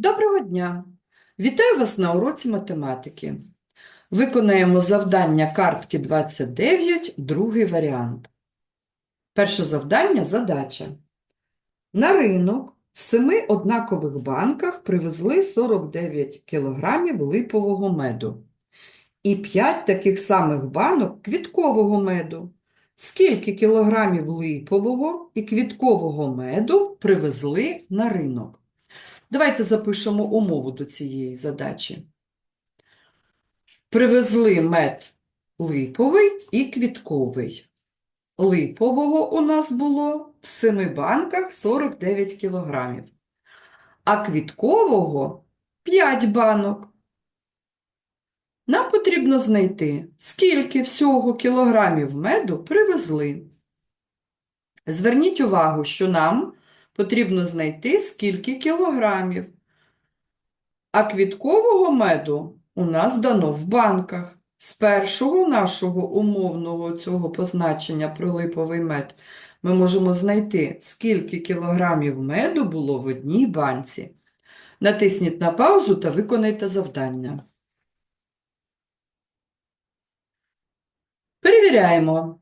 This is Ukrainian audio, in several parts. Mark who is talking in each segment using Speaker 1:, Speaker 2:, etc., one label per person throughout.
Speaker 1: Доброго дня! Вітаю вас на уроці математики. Виконаємо завдання картки 29, другий варіант. Перше завдання – задача. На ринок в семи однакових банках привезли 49 кг липового меду і 5 таких самих банок квіткового меду. Скільки кілограмів липового і квіткового меду привезли на ринок? Давайте запишемо умову до цієї задачі. Привезли мед липовий і квітковий. Липового у нас було в 7 банках 49 кілограмів, а квіткового 5 банок. Нам потрібно знайти, скільки всього кілограмів меду привезли. Зверніть увагу, що нам потрібно знайти, скільки кілограмів. А квіткового меду у нас дано в банках. З першого нашого умовного цього позначення про липовий мед ми можемо знайти, скільки кілограмів меду було в одній банці. Натисніть на паузу та виконайте завдання. Перевіряємо.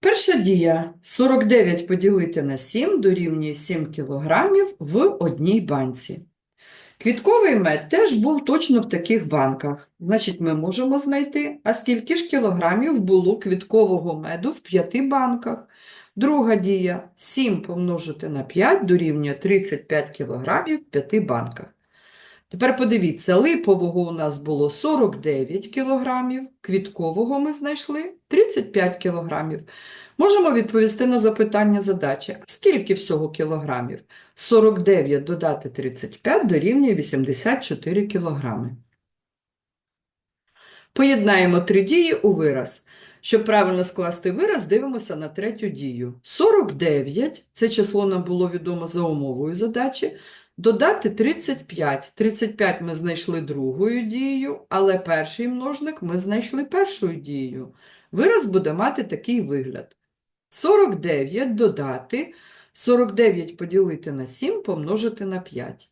Speaker 1: Перша дія 49 поділити на 7 дорівнює 7 кг в одній банці. Квітковий мед теж був точно в таких банках. Значить, ми можемо знайти, а скільки ж кілограмів було квіткового меду в 5 банках. Друга дія 7 помножити на 5 дорівнює 35 кг в 5 банках. Тепер подивіться, липового у нас було 49 кг, квіткового ми знайшли 35 кг. Можемо відповісти на запитання задачі. Скільки всього кілограмів? 49 додати 35 дорівнює 84 кг. Поєднаємо три дії у вираз. Щоб правильно скласти вираз, дивимося на третю дію. 49 – це число нам було відомо за умовою задачі. Додати 35. 35 ми знайшли другою дією, але перший множник ми знайшли першою дією. Вираз буде мати такий вигляд. 49 додати, 49 поділити на 7 помножити на 5.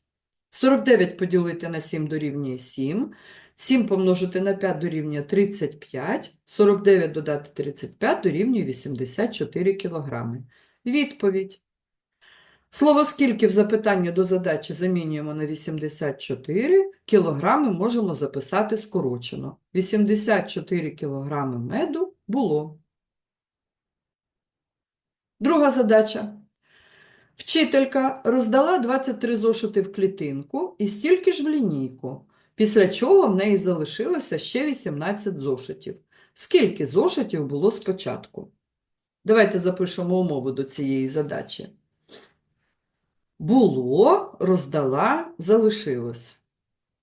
Speaker 1: 49 поділити на 7 дорівнює 7. 7 помножити на 5 дорівнює 35. 49 додати 35 дорівнює 84 кг. Відповідь. Слово «скільки» в запитанні до задачі замінюємо на 84, кілограми можемо записати скорочено. 84 кілограми меду було. Друга задача. Вчителька роздала 23 зошити в клітинку і стільки ж в лінійку, після чого в неї залишилося ще 18 зошитів. Скільки зошитів було спочатку? Давайте запишемо умову до цієї задачі. Було, роздала, залишилось.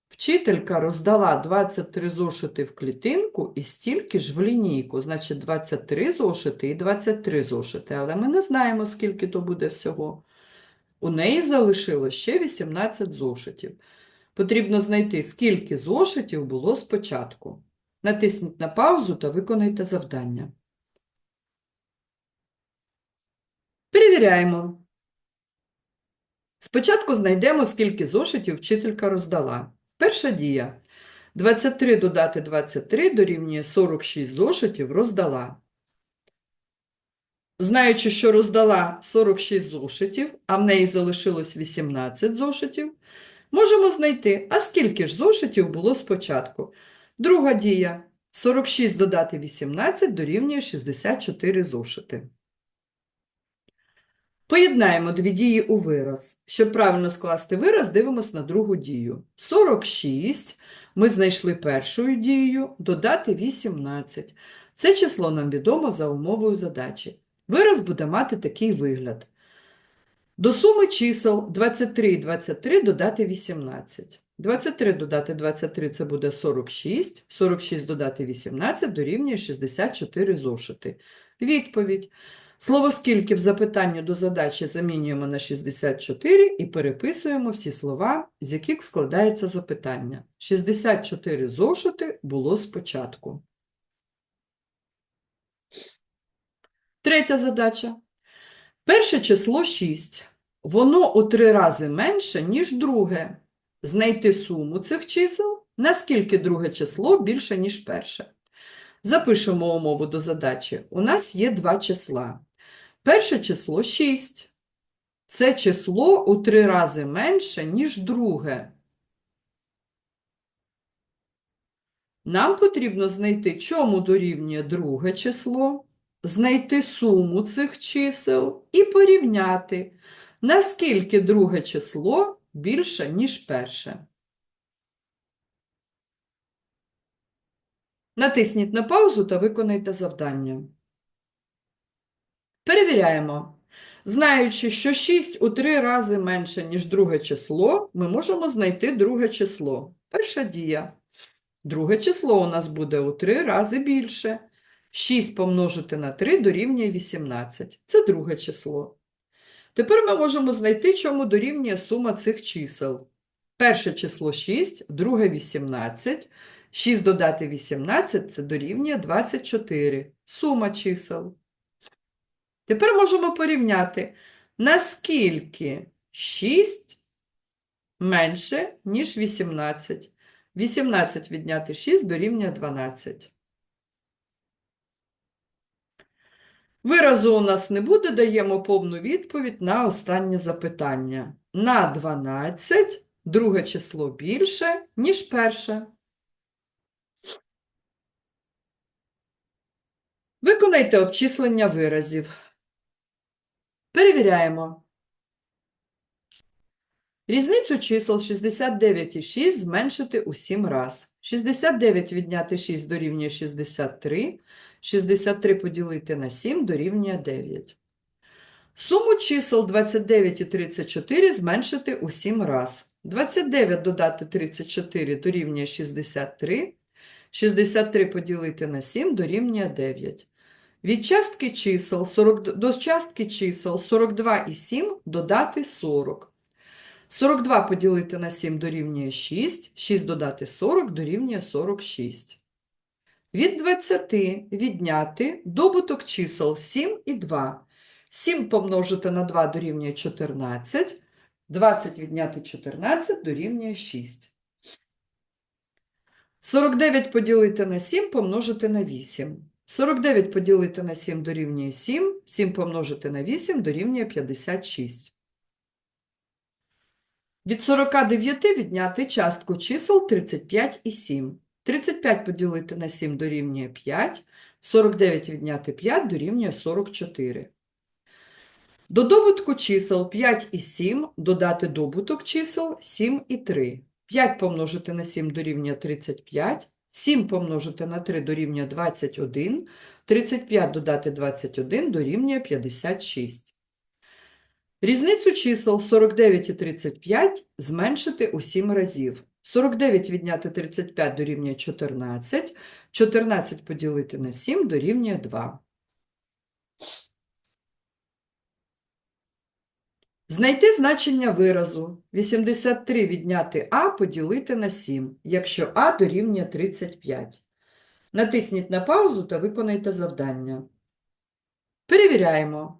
Speaker 1: Вчителька роздала 23 зошити в клітинку і стільки ж в лінійку. Значить, 23 зошити і 23 зошити. Але ми не знаємо, скільки то буде всього. У неї залишилось ще 18 зошитів. Потрібно знайти, скільки зошитів було спочатку. Натисніть на паузу та виконайте завдання. Перевіряємо. Спочатку знайдемо, скільки зошитів вчителька роздала. Перша дія. 23 додати 23 дорівнює 46 зошитів роздала. Знаючи, що роздала 46 зошитів, а в неї залишилось 18 зошитів, можемо знайти, а скільки ж зошитів було спочатку. Друга дія. 46 додати 18 дорівнює 64 зошити. Поєднаємо дві дії у вираз. Щоб правильно скласти вираз, дивимося на другу дію. 46 ми знайшли першою дією, додати 18. Це число нам відомо за умовою задачі. Вираз буде мати такий вигляд. До суми чисел 23 і 23 додати 18. 23 додати 23 – це буде 46. 46 додати 18 дорівнює 64 зошити. Відповідь. Слово «скільки» в запитанні до задачі замінюємо на 64 і переписуємо всі слова, з яких складається запитання. 64 зошити було спочатку. Третя задача. Перше число 6. Воно у три рази менше, ніж друге. знайти суму цих чисел, наскільки друге число більше, ніж перше. Запишемо умову до задачі. У нас є два числа. Перше число 6. Це число у три рази менше, ніж друге. Нам потрібно знайти, чому дорівнює друге число, знайти суму цих чисел і порівняти, наскільки друге число більше, ніж перше. Натисніть на паузу та виконайте завдання. Перевіряємо. Знаючи, що 6 у 3 рази менше, ніж друге число, ми можемо знайти друге число. Перша дія. Друге число у нас буде у 3 рази більше. 6 помножити на 3 дорівнює 18. Це друге число. Тепер ми можемо знайти, чому дорівнює сума цих чисел. Перше число 6, друге 18. 6 додати 18 – це дорівнює 24. Сума чисел. Тепер можемо порівняти, наскільки 6 менше, ніж 18. 18 відняти 6 дорівнює 12. Виразу у нас не буде, даємо повну відповідь на останнє запитання. На 12 друге число більше, ніж перше. Виконайте обчислення виразів. Перевіряємо. Різницю чисел 69 і 6 зменшити у 7 раз. 69 відняти 6 дорівнює 63. 63 поділити на 7 дорівнює 9. Суму чисел 29 і 34 зменшити у 7 раз. 29 додати 34 дорівнює 63. 63 поділити на 7 дорівнює 9. Від частки чисел 40, до частки чисел 42 і 7 додати 40. 42 поділити на 7 дорівнює 6, 6 додати 40 дорівнює 46. Від 20 відняти добуток чисел 7 і 2. 7 помножити на 2 дорівнює 14, 20 відняти 14 дорівнює 6. 49 поділити на 7 помножити на 8. 49 поділити на 7 дорівнює 7, 7 помножити на 8 дорівнює 56. Від 49 відняти частку чисел 35 і 7. 35 поділити на 7 дорівнює 5, 49 відняти 5 дорівнює 44. До добутку чисел 5 і 7 додати добуток чисел 7 і 3. 5 помножити на 7 дорівнює 35, 7 помножити на 3 дорівнює 21, 35 додати 21 дорівнює 56. Різницю чисел 49 і 35 зменшити у 7 разів. 49 відняти 35 дорівнює 14, 14 поділити на 7 дорівнює 2. Знайти значення виразу 83 відняти а поділити на 7, якщо а дорівнює 35. Натисніть на паузу та виконайте завдання. Перевіряємо.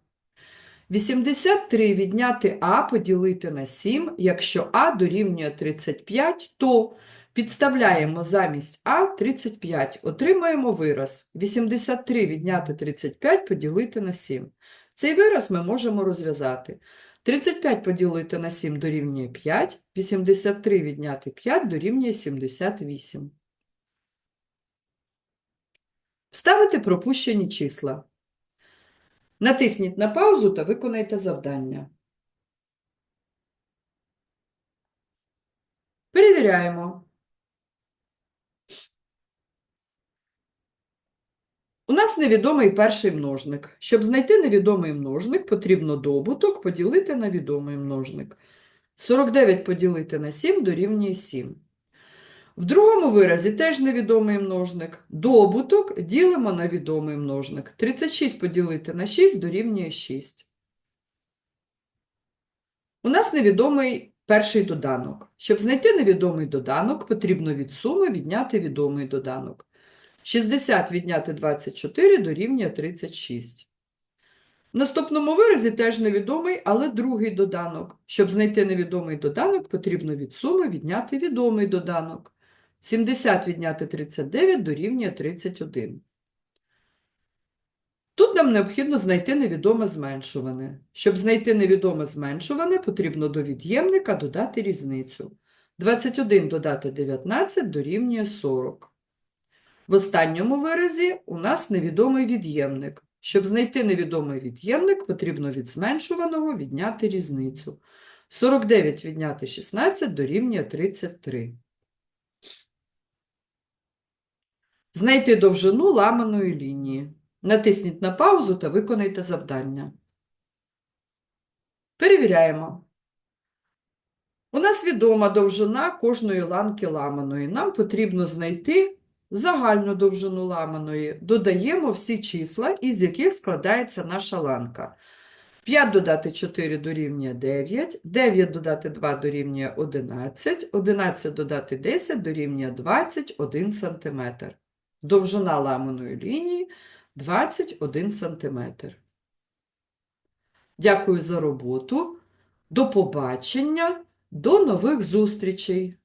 Speaker 1: 83 відняти а поділити на 7, якщо а дорівнює 35, то підставляємо замість а 35, отримаємо вираз 83 відняти 35 поділити на 7. Цей вираз ми можемо розв'язати. 35 поділити на 7 дорівнює 5, 83 відняти 5 дорівнює 78. Вставити пропущені числа. Натисніть на паузу та виконайте завдання. Перевіряємо. У нас невідомий перший множник. Щоб знайти невідомий множник, потрібно добуток поділити на відомий множник. 49 поділити на 7 дорівнює 7. В другому виразі теж невідомий множник. Добуток ділимо на відомий множник. 36 поділити на 6 дорівнює 6. У нас невідомий перший доданок. Щоб знайти невідомий доданок, потрібно від суми відняти відомий доданок. 60 відняти 24 дорівнює 36. В наступному виразі теж невідомий, але другий доданок. Щоб знайти невідомий доданок, потрібно від суми відняти відомий доданок. 70 відняти 39 дорівнює 31. Тут нам необхідно знайти невідоме зменшуване. Щоб знайти невідоме зменшуване, потрібно до від'ємника додати різницю. 21 додати 19 дорівнює 40. В останньому виразі у нас невідомий від'ємник. Щоб знайти невідомий від'ємник, потрібно від зменшуваного відняти різницю. 49 відняти 16 дорівнює 33. Знайти довжину ламаної лінії. Натисніть на паузу та виконайте завдання. Перевіряємо. У нас відома довжина кожної ланки ламаної. Нам потрібно знайти загальну довжину ламаної. Додаємо всі числа, із яких складається наша ланка. 5 додати 4 дорівнює 9, 9 додати 2 дорівнює 11, 11 додати 10 дорівнює 21 см. Довжина ламаної лінії 21 см. Дякую за роботу. До побачення, до нових зустрічей!